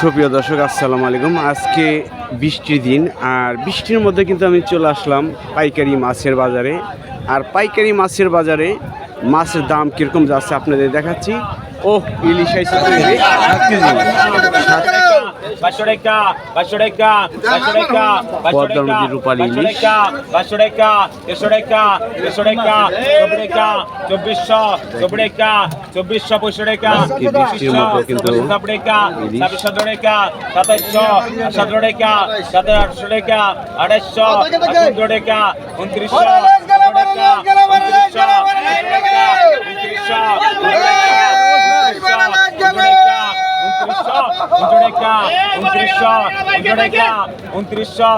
সুপ্রিয় দর্শক, আসসালামু আলাইকুম। আজকে বৃষ্টির দিন, আর বৃষ্টির মধ্যে কিন্তু আমি চলে আসলাম পাইকারি মাছের বাজারে। আর পাইকারি মাছের বাজারে মাছের দাম কীরকম যাচ্ছে আপনাদের দেখাচ্ছি। ও ইলিশ আইসি সাত কেজি। পাঁচশো টাকা পাঁচশো টাকা পাঁচশো টাকা পাঁচশো টাকা পাঁচশো। টাকা পাঁচশো টাকা দেড়শো টাকা দেড়শো টাকা চব্বিশ টাকা চব্বিশশো চব্বিশ টাকা চব্বিশশো পঁয়ষট্টি টাকা কিন্তু ছাব্বিশ টাকা। ছাব্বিশ সতেরো টাকা সাতাইশশো সতেরো টাকা সাতাশ আটশো টাকা আঠাশশো আঠাশশো টাকা উনত্রিশশো উনত্রিশশো উনত্রিশশো উনত্রিশশো উনত্রিশশো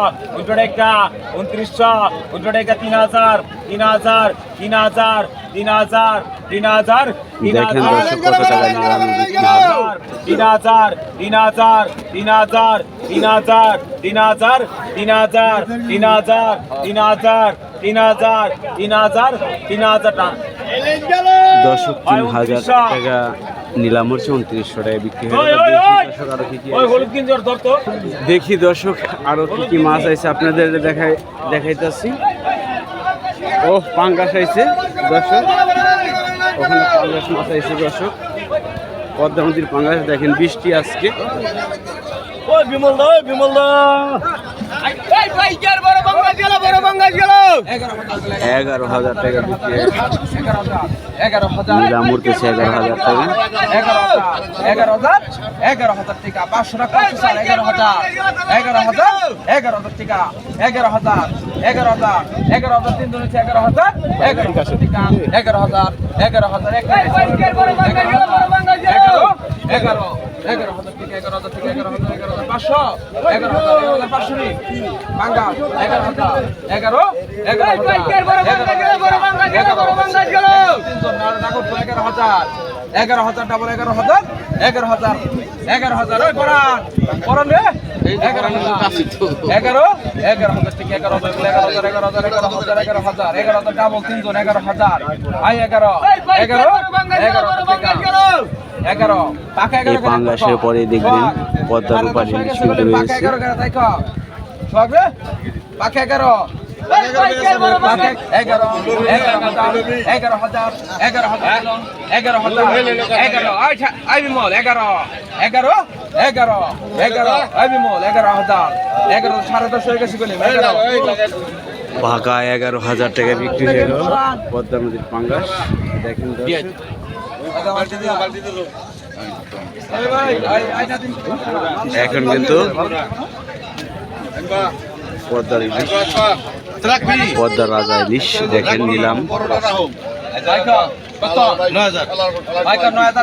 উনত্রিশশো তিন হাজার তিন হাজার তিন হাজার তিন হাজার তিন হাজার তিন হাজার। তিন হাজার তিন হাজার তিন হাজার তিন হাজার তিন হাজার তিন হাজার তিন হাজার তিন হাজার তিন হাজার তিন হাজার দর্শক তিন হাজার টাকা নীলা উনত্রিশশো টাকায় বিক্রি দেখি দর্শক আরও কি কি মাছ আছে। আপনাদের দেখাই দেখাইতেছি। ও পাঙ্গাস আইছে দর্শক। ওখানে পাঙ্গাস মাছ আইছে দর্শক। পদ্মা নদীর পাঙ্গাস দেখেন বৃষ্টি আজকে। বিমল দা বিমল দা এগারো হাজার টাকা বিক্রি হয়ে গেল। এগারো হাজার টাকা এগারো হাজার এগারো হাজার টাকা পাঁচশো টাকা এগারো হাজার এগারো হাজার এগারো হাজার টাকা এগারো হাজার এগারো হাজার এগারো হাজার তিন দুই এগারো হাজার এগারো হাজার টাকা এগারো হাজার এগারো হাজার এগারো এগারো এগারো হাজার টাকা এগারো হাজার টাকা এগারো হাজার পাঁচশো এগারো হাজার এগারো হাজার পাঁচশো নি বাঙ্গা এগারো হাজার এগারো এগারো হাজার এগারো হাজার ডাবল এগারো হাজার এগারো হাজার এগারো হাজার ওই পড়ান পড়ান রে এগারো এগারো এগারো হাজার থেকে এগারো হাজার এগারো হাজার এগারো হাজার এগারো হাজার এগারো হাজার এগারো হাজার ডাবল তিনজন এগারো হাজার আই এগারো এগারো এগারো এই পাঙ্গাসের পরে দেখবেন পদ্মার উপারে নিষ্কৃত রয়েছে। পাকা এগারো হাজার টাকা বিক্রি হয়ে গেল। পদ্মা নদীর পাঙ্গাস। দেখেন এখন কিন্তু পদ্মার ইলিশ। পদ্মার রাজা ইলিশ দেখেন নিলাম।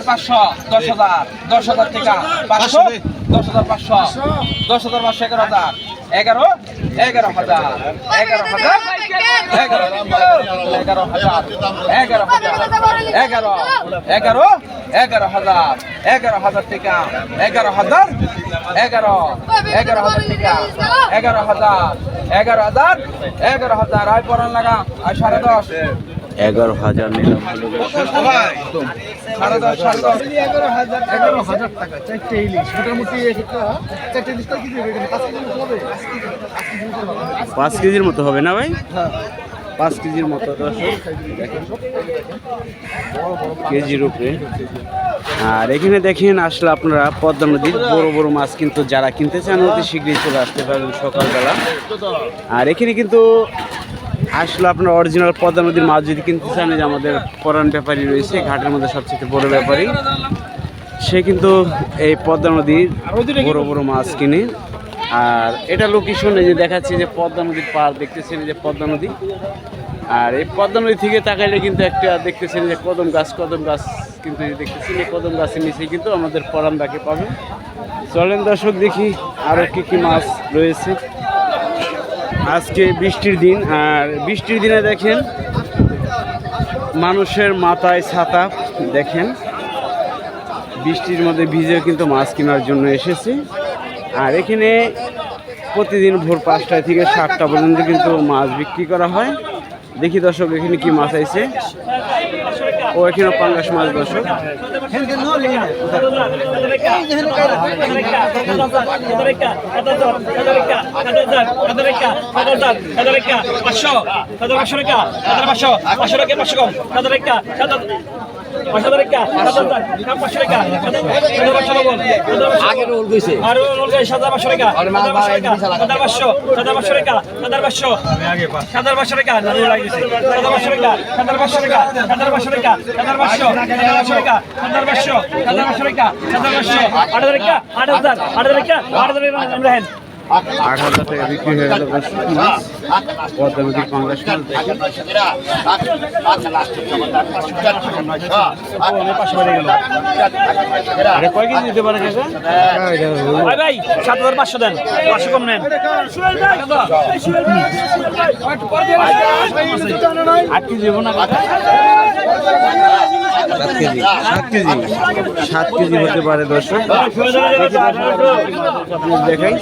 পাঁচশো দশ হাজার দশ হাজার টাকা পাঁচশো দশ হাজার পাঁচশো দশ হাজার পাঁচশো এগারো হাজার। এগারো এগারো হাজার। এগারো হাজার। এগারো এগারো হাজার। এগারো হাজার। এগারো। এগারো। এগারো হাজার। এগারো হাজার টাকা। এগারো হাজার। এগারো। এগারো হাজার টাকা। এগারো হাজার। এগারো হাজার। এগারো হাজার। আয় পড়ান লাগা। আয় সাড়ে দশ। এগারো হাজার পাঁচ কেজির মতো হবে না ভাই? পাঁচ কেজির মতো কেজির উপরে। আর এখানে দেখেন আসলে আপনারা পদ্মা নদীর বড় বড় মাছ কিন্তু যারা কিনতে চান, অতি শীঘ্রই চলে আসতে পারবেন সকালবেলা। আর এখানে কিন্তু আসলে আপনার অরিজিনাল পদ্মা নদীর মাছ যদি কিনতে চান যে আমাদের পরান ব্যাপারী রয়েছে, ঘাটের মধ্যে সবচেয়ে বড় ব্যাপারী, সে কিন্তু এই পদ্মা নদীর বড় বড় মাছ কিনে। আর এটা লোকেশন যে দেখাচ্ছে যে পদ্মা নদীর পার দেখতেছেন যে পদ্মা নদী? আর এই পদ্মা নদী থেকে তাকাইলে কিন্তু একটা দেখতেছেন যে কদম গাছ কদম গাছ কিন্তু দেখতেছেন, এই কদম গাছের নিচে কিন্তু আমাদের পরানদাকে পাবেন চলেন দর্শক দেখি আরও কী কী মাছ রয়েছে। আজকে বৃষ্টির দিন, আর বৃষ্টির দিনে দেখেন মানুষের মাথায় ছাতা, দেখেন। বৃষ্টির মধ্যে ভিজেও কিন্তু মাছ কেনার জন্য এসেছি। আর এখানে প্রতিদিন ভোর পাঁচটা থেকে সাতটা পর্যন্ত কিন্তু মাছ বিক্রি করা হয়। দেখি দর্শক, এখানে কি মাছ আইছে? ও এখানে পাঙ্গাস মাছ দর্শক আগে রোল কইছে আর রোল গাই সাদা পাঁচশো টাকা পাঁচশো টাকা পাঁচশো টাকা পাঁচশো সাদা পাঁচশো টাকা না রোল লাগিয়েছে সাদা পাঁচশো টাকা সাদা পাঁচশো সাদা পাঁচশো টাকা সাদা পাঁচশো সাদা পাঁচশো টাকা সাদা পাঁচশো সাদা পাঁচশো টাকা সাদা পাঁচশো টাকা আট হাজার আট হাজার টাকা বিক্রি হয়ে গেল দর্শক মাছ পদ্মা নদীর পাঙ্গাস মাছ দেখেন এটা কয় কেজি দিতে পারে ভাই সাত হাজার পাঁচশো দেন পাঁচশো কম নেন। আট কেজি দেবো না সাত কেজি। সাত কেজি সাত কেজি হতে পারে দর্শক। দেখাই